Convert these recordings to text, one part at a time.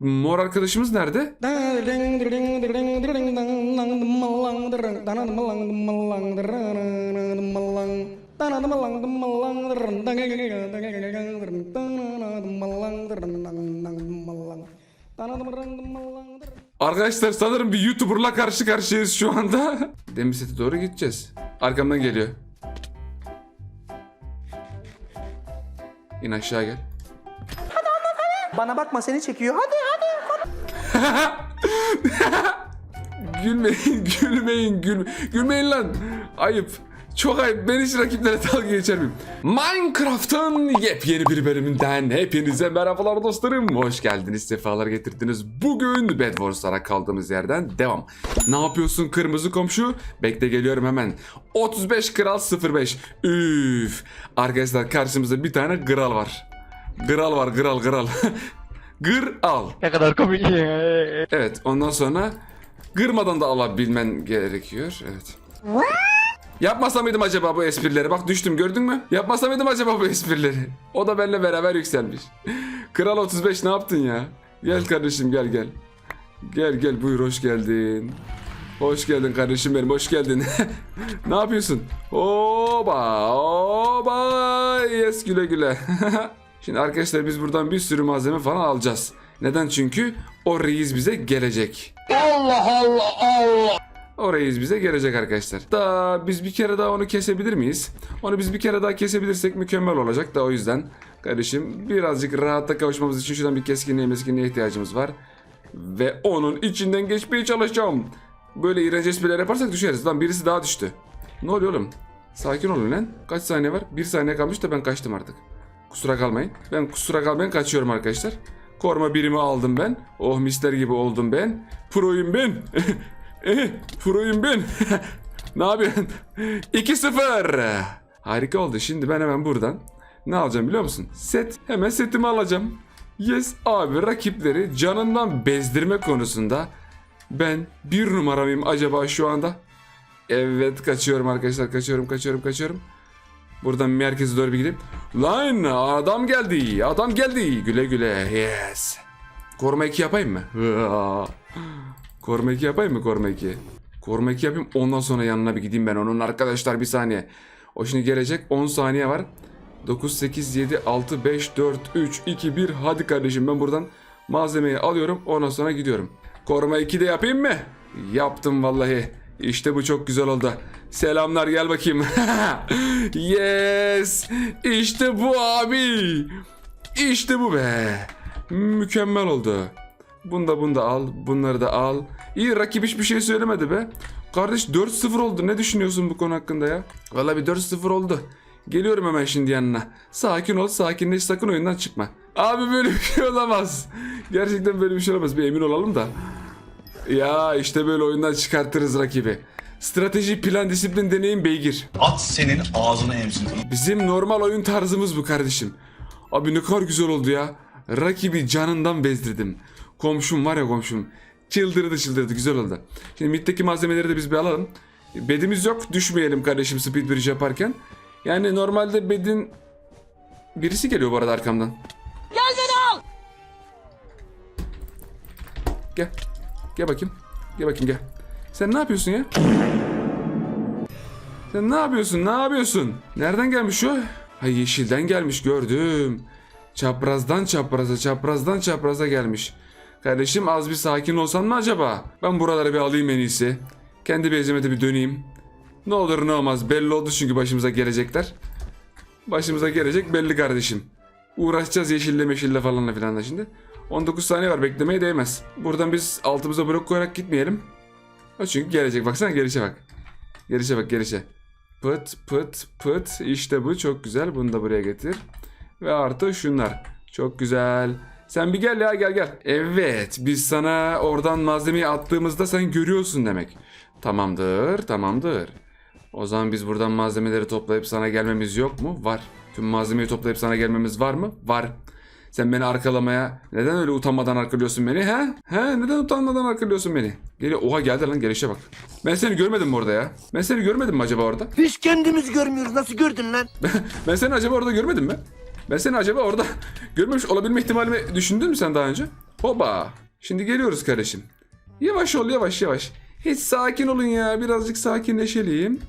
Mor arkadaşımız nerede? Arkadaşlar sanırım bir YouTuber'la karşı karşıyayız şu anda. Demir doğru gideceğiz. Arkamdan geliyor. İn aşağı gel. Bana bakma seni çekiyor. Hadi hadi. Gülmeyin, gülmeyin, gül gülmeyin lan. Ayıp. Çok ayıp. Ben hiç rakiplere dalga geçer miyim? Minecraft'ın yepyeni bir bölümünden hepinize merhabalar dostlarım. Hoş geldiniz, sefalar getirdiniz. Bugün Bed Wars'lara kaldığımız yerden devam. Ne yapıyorsun kırmızı komşu? Bekle geliyorum hemen. 35 Kral 05. Üf. Arkadaşlar karşımızda bir tane kral var. Kral var, kral, kral. Gır al. Ne kadar komik. Evet ondan sonra gırmadan da alabilmen gerekiyor. Evet. Yapmasa mıydım acaba bu esprileri? Bak düştüm gördün mü? Yapmasa mıydım acaba bu esprileri? O da benimle beraber yükselmiş. Kral 35 ne yaptın ya? Gel kardeşim gel gel. Gel gel buyur hoş geldin. Hoş geldin kardeşim benim hoş geldin. ne yapıyorsun? Oba oba yes güle güle. Şimdi arkadaşlar biz buradan bir sürü malzeme falan alacağız. Neden? Çünkü o reis bize gelecek. O reis bize gelecek arkadaşlar. Da biz bir kere daha onu kesebilir miyiz? Onu biz bir kere daha kesebilirsek mükemmel olacak da o yüzden kardeşim birazcık rahata kavuşmamız için şuradan bir keskinliğe meskinliğe ihtiyacımız var. Ve onun içinden geçmeye çalışacağım. Böyle iğrenç espriler yaparsak düşeriz. Lan birisi daha düştü. Ne oluyor oğlum? Sakin olun lan. Kaç saniye var? Bir saniye kalmış da ben kaçtım artık. Kusura kalmayın. Ben kusura kalmayın kaçıyorum arkadaşlar. Koruma birimi aldım ben. Oh mister gibi oldum ben. Proyum ben. Eh, Proyum ben. ne yapıyorsun? 2-0. Harika oldu. Şimdi ben hemen buradan ne alacağım biliyor musun? Set. Hemen setimi alacağım. Yes abi rakipleri canından bezdirme konusunda ben bir numara mıyım acaba şu anda? Evet kaçıyorum arkadaşlar kaçıyorum kaçıyorum kaçıyorum. Buradan merkeze doğru bir gidip. Lan adam geldi adam geldi güle güle yes. Koruma 2 yapayım mı? Koruma 2 yapayım mı koruma 2? Koruma 2 yapayım ondan sonra yanına bir gideyim ben onun arkadaşlar bir saniye. O şimdi gelecek 10 saniye var. 9, 8, 7, 6, 5, 4, 3, 2, 1 hadi kardeşim ben buradan malzemeyi alıyorum ondan sonra gidiyorum. Koruma 2 de yapayım mı? Yaptım vallahi. İşte bu çok güzel oldu. Selamlar gel bakayım. yes. İşte bu abi. İşte bu be. Mükemmel oldu. Bunu da bunu da al. Bunları da al. İyi rakip hiçbir şey söylemedi be. Kardeş 4-0 oldu. Ne düşünüyorsun bu konu hakkında ya? Valla bir 4-0 oldu. Geliyorum hemen şimdi yanına. Sakin ol, sakinleş, sakın oyundan çıkma. Abi böyle bir şey olamaz. Gerçekten böyle bir şey olamaz. Bir emin olalım da. Ya işte böyle oyundan çıkartırız rakibi. Strateji, plan, disiplin, deneyim, beygir. At senin ağzını emsin. Bizim normal oyun tarzımız bu kardeşim. Abi ne kadar güzel oldu ya. Rakibi canından bezdirdim. Komşum var ya komşum. Çıldırdı çıldırdı güzel oldu. Şimdi middeki malzemeleri de biz bir alalım. Bedimiz yok düşmeyelim kardeşim speed bridge yaparken. Yani normalde bedin... Birisi geliyor bu arada arkamdan. Gel beni al! Gel. Gel bakayım. Gel bakayım gel. Sen ne yapıyorsun ya? Sen ne yapıyorsun? Ne yapıyorsun? Nereden gelmiş o? Ha yeşilden gelmiş gördüm. Çaprazdan çapraza, çaprazdan çapraza gelmiş. Kardeşim az bir sakin olsan mı acaba? Ben buraları bir alayım en iyisi. Kendi bezime de bir döneyim. Ne olur ne olmaz belli oldu çünkü başımıza gelecekler. Başımıza gelecek belli kardeşim. Uğraşacağız yeşille meşille falanla filan da şimdi. 19 saniye var beklemeye değmez. Buradan biz altımıza blok koyarak gitmeyelim. Çünkü gelecek baksana gelişe bak. Gelişe bak gelişe. Pıt pıt pıt işte bu çok güzel bunu da buraya getir. Ve artı şunlar. Çok güzel. Sen bir gel ya gel gel. Evet biz sana oradan malzemeyi attığımızda sen görüyorsun demek. Tamamdır tamamdır. O zaman biz buradan malzemeleri toplayıp sana gelmemiz yok mu? Var. Tüm malzemeyi toplayıp sana gelmemiz var mı? Var. Sen beni arkalamaya neden öyle utanmadan arkalıyorsun beni he? He neden utanmadan arkalıyorsun beni? Gel oha geldi lan gelişe bak. Ben seni görmedim mi orada ya? Ben seni görmedim mi acaba orada? Biz kendimiz görmüyoruz. Nasıl gördün lan? Ben seni acaba orada görmedim mi? Ben seni acaba orada görmemiş olabilme ihtimalimi düşündün mü sen daha önce? Hoba. Şimdi geliyoruz kardeşim. Yavaş ol yavaş yavaş. Hiç sakin olun ya. Birazcık sakinleşelim.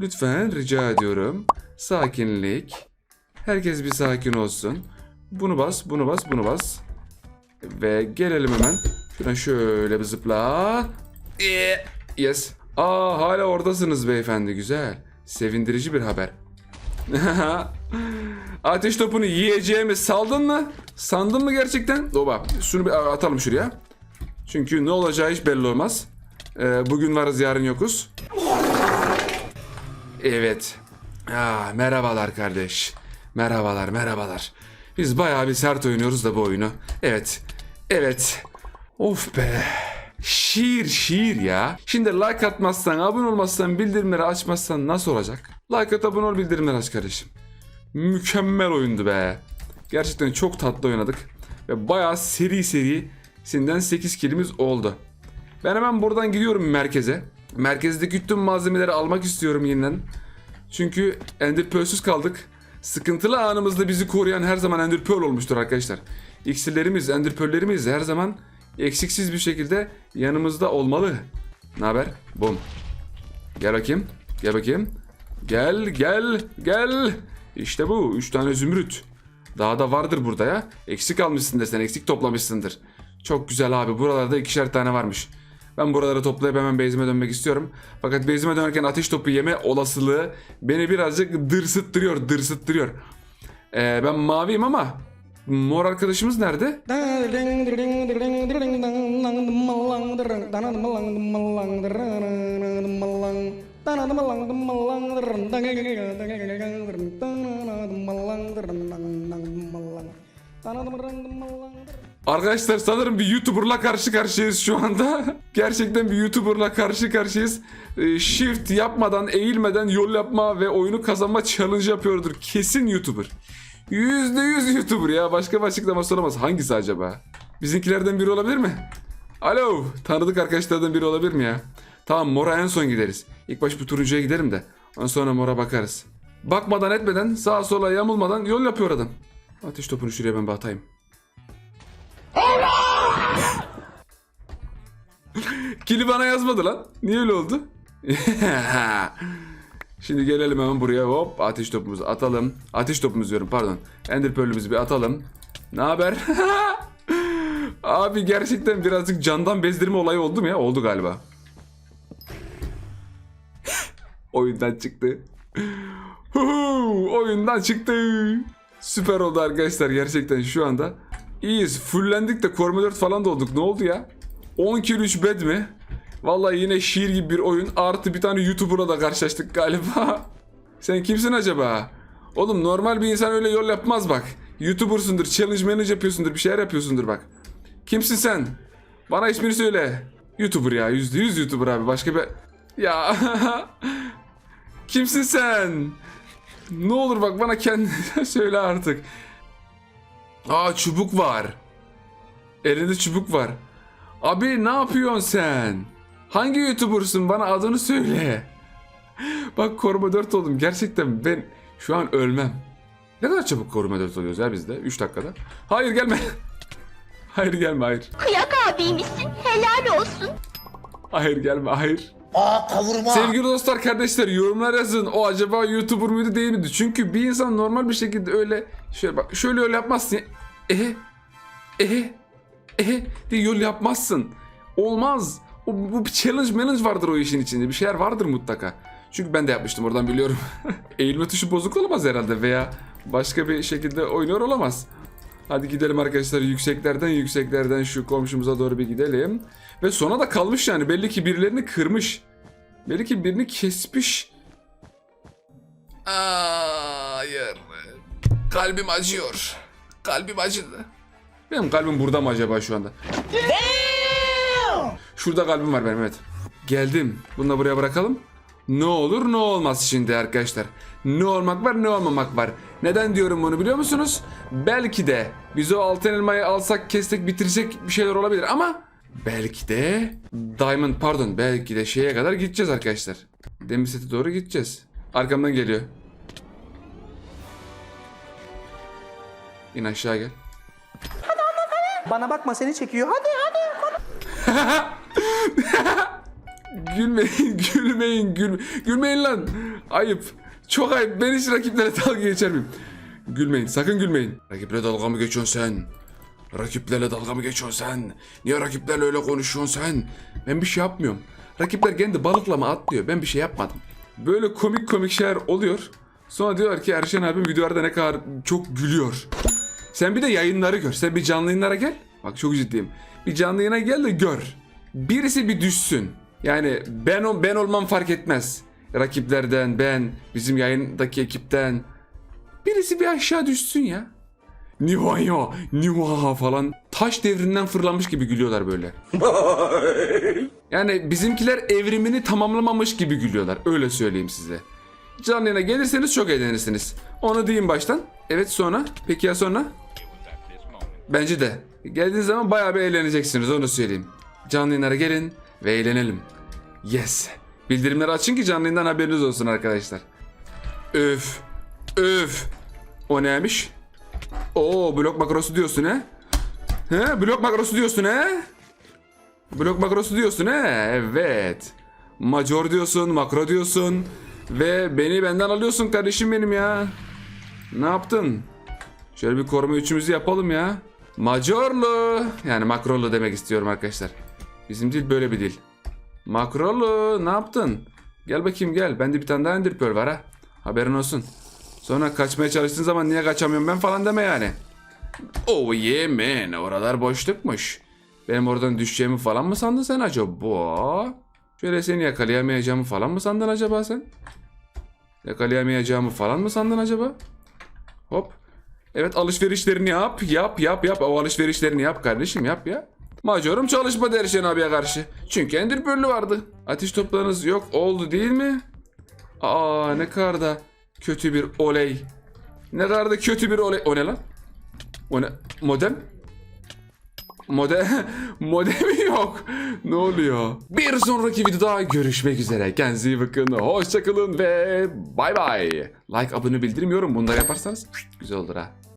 Lütfen rica ediyorum. Sakinlik. Herkes bir sakin olsun. Bunu bas, bunu bas, bunu bas. Ve gelelim hemen. Şuradan şöyle bir zıpla. Ee, Yes. Aa hala oradasınız beyefendi. Güzel. Sevindirici bir haber. Ateş topunu yiyeceğimi saldın mı? Sandın mı gerçekten? Oba. Şunu bir atalım şuraya. Çünkü ne olacağı hiç belli olmaz. Ee, bugün varız yarın yokuz. Evet. Aa, merhabalar kardeş. Merhabalar merhabalar. Biz bayağı bir sert oynuyoruz da bu oyunu. Evet. Evet. Of be. Şiir şiir ya. Şimdi like atmazsan, abone olmazsan, bildirimleri açmazsan nasıl olacak? Like at, abone ol, bildirimleri aç kardeşim. Mükemmel oyundu be. Gerçekten çok tatlı oynadık. Ve bayağı seri seri sinden 8 kilimiz oldu. Ben hemen buradan gidiyorum merkeze. Merkezdeki tüm malzemeleri almak istiyorum yeniden. Çünkü Ender Pearl'süz kaldık. Sıkıntılı anımızda bizi koruyan her zaman Ender Pearl olmuştur arkadaşlar. İksirlerimiz, Ender Pearl'lerimiz her zaman eksiksiz bir şekilde yanımızda olmalı. Ne haber? Bum. Gel bakayım. Gel bakayım. Gel, gel, gel. İşte bu. Üç tane zümrüt. Daha da vardır burada ya. Eksik almışsındır sen. Eksik toplamışsındır. Çok güzel abi. Buralarda ikişer tane varmış. Ben buraları toplayıp hemen base'ime dönmek istiyorum. Fakat base'ime dönerken ateş topu yeme olasılığı beni birazcık dırsıttırıyor, dırsıttırıyor. Ee, ben maviyim ama mor arkadaşımız nerede? Arkadaşlar sanırım bir YouTuber'la karşı karşıyayız şu anda. Gerçekten bir YouTuber'la karşı karşıyayız. Ee, Shift yapmadan, eğilmeden yol yapma ve oyunu kazanma challenge yapıyordur. Kesin YouTuber. %100 YouTuber ya. Başka bir açıklaması olamaz. Hangisi acaba? Bizimkilerden biri olabilir mi? Alo. Tanıdık arkadaşlardan biri olabilir mi ya? Tamam mora en son gideriz. İlk baş bu turuncuya giderim de. Ondan sonra mora bakarız. Bakmadan etmeden sağa sola yamulmadan yol yapıyor adam. Ateş topunu şuraya ben bir atayım. Kili bana yazmadı lan. Niye öyle oldu? Şimdi gelelim hemen buraya hop ateş topumuzu atalım. Ateş topumuzu diyorum pardon. Ender Pearl'ümüzü bir atalım. Ne haber? Abi gerçekten birazcık candan bezdirme olayı oldu mu ya? Oldu galiba. Oyundan çıktı. Oyundan çıktı. Süper oldu arkadaşlar gerçekten şu anda. İyiyiz. Fullendik de koruma 4 falan da olduk. Ne oldu ya? 10 kill 3 bed mi? Vallahi yine şiir gibi bir oyun. Artı bir tane YouTuber'la da karşılaştık galiba. Sen kimsin acaba? Oğlum normal bir insan öyle yol yapmaz bak. YouTuber'sundur, challenge manage yapıyorsundur, bir şeyler yapıyorsundur bak. Kimsin sen? Bana ismini söyle. YouTuber ya, yüzde yüz YouTuber abi. Başka bir... Ya... Kimsin sen? Ne olur bak bana kendini söyle artık. Aa çubuk var. Elinde çubuk var. Abi ne yapıyorsun sen? Hangi YouTuber'sın bana adını söyle. Bak koruma 4 oldum. Gerçekten ben şu an ölmem. Ne kadar çabuk koruma 4 oluyoruz ya bizde? 3 dakikada. Hayır gelme. hayır gelme hayır. Kıyak abiymişsin. Helal olsun. Hayır gelme hayır. Aa kavurma. Sevgili dostlar kardeşler yorumlar yazın. O acaba YouTuber muydu değil miydi? Çünkü bir insan normal bir şekilde öyle şöyle bak şöyle öyle yapmazsın. Ehe ehe ehe diye yol yapmazsın. Olmaz. O, bu bir challenge manage vardır o işin içinde. Bir şeyler vardır mutlaka. Çünkü ben de yapmıştım oradan biliyorum. Eğilme tuşu bozuk olamaz herhalde veya başka bir şekilde oynuyor olamaz. Hadi gidelim arkadaşlar yükseklerden yükseklerden şu komşumuza doğru bir gidelim. Ve sona da kalmış yani belli ki birilerini kırmış. Belli ki birini kesmiş. Hayır. Kalbim acıyor. Kalbim acıdı. Benim kalbim burada mı acaba şu anda? Şurada kalbim var benim evet. Geldim. Bunu da buraya bırakalım. Ne olur ne olmaz şimdi arkadaşlar. Ne olmak var ne olmamak var. Neden diyorum bunu biliyor musunuz? Belki de biz o altın elmayı alsak kestik bitirecek bir şeyler olabilir ama belki de Diamond pardon belki de şeye kadar gideceğiz arkadaşlar. Demir sete doğru gideceğiz. Arkamdan geliyor. İn aşağı gel. Bana bakma seni çekiyor. Hadi hadi. Gülmeyin, gülmeyin, gül, gülmeyin lan. Ayıp. Çok ayıp. Ben hiç rakiplere dalga geçer miyim? Gülmeyin, sakın gülmeyin. Rakiple dalga mı geçiyorsun sen? Rakiplerle dalga mı geçiyorsun sen? Niye rakiplerle öyle konuşuyorsun sen? Ben bir şey yapmıyorum. Rakipler kendi balıklama atlıyor. Ben bir şey yapmadım. Böyle komik komik şeyler oluyor. Sonra diyorlar ki Erşen abim videolarda ne kadar çok gülüyor. Sen bir de yayınları gör. Sen bir canlı yayınlara gel. Bak çok ciddiyim. Bir canlı yayına gel de gör. Birisi bir düşsün. Yani ben ben olmam fark etmez. Rakiplerden, ben, bizim yayındaki ekipten. Birisi bir aşağı düşsün ya. Nivaya, nivaha falan. Taş devrinden fırlamış gibi gülüyorlar böyle. Yani bizimkiler evrimini tamamlamamış gibi gülüyorlar. Öyle söyleyeyim size. Canlı yayına gelirseniz çok eğlenirsiniz. Onu diyeyim baştan. Evet sonra. Peki ya sonra? Bence de. Geldiğiniz zaman bayağı bir eğleneceksiniz onu söyleyeyim. Canlı yayınlara gelin ve eğlenelim. Yes. Bildirimleri açın ki canlı yayından haberiniz olsun arkadaşlar. Öf. Öf. O neymiş? Oo blok makrosu diyorsun he? He blok makrosu diyorsun he? Blok makrosu diyorsun he? Evet. Major diyorsun, makro diyorsun. Ve beni benden alıyorsun kardeşim benim ya. Ne yaptın? Şöyle bir koruma üçümüzü yapalım ya. Majorlu. Yani makrolu demek istiyorum arkadaşlar. Bizim dil böyle bir dil. Makrolu ne yaptın? Gel bakayım gel. Bende bir tane daha Ender Pearl var ha. Haberin olsun. Sonra kaçmaya çalıştığın zaman niye kaçamıyorum ben falan deme yani. Oh yeah man. Oralar boşlukmuş. Benim oradan düşeceğimi falan mı sandın sen acaba? Şöyle seni yakalayamayacağımı falan mı sandın acaba sen? Yakalayamayacağımı falan mı sandın acaba? Hop. Evet alışverişlerini yap, yap, yap, yap. O alışverişlerini yap kardeşim yap ya. Majorum çalışmadı Erşen abiye karşı. Çünkü Ender Pearl'ü vardı. Ateş toplarınız yok oldu değil mi? Aa ne kadar da kötü bir oley. Ne kadar da kötü bir oley. O ne lan? O ne? Modem? Modem, modemi yok. Ne oluyor? Bir sonraki videoda görüşmek üzere. Kendinize iyi bakın. Hoşçakalın ve bay bay. Like, abone, bildirim, yorum bunları yaparsanız güzel olur ha.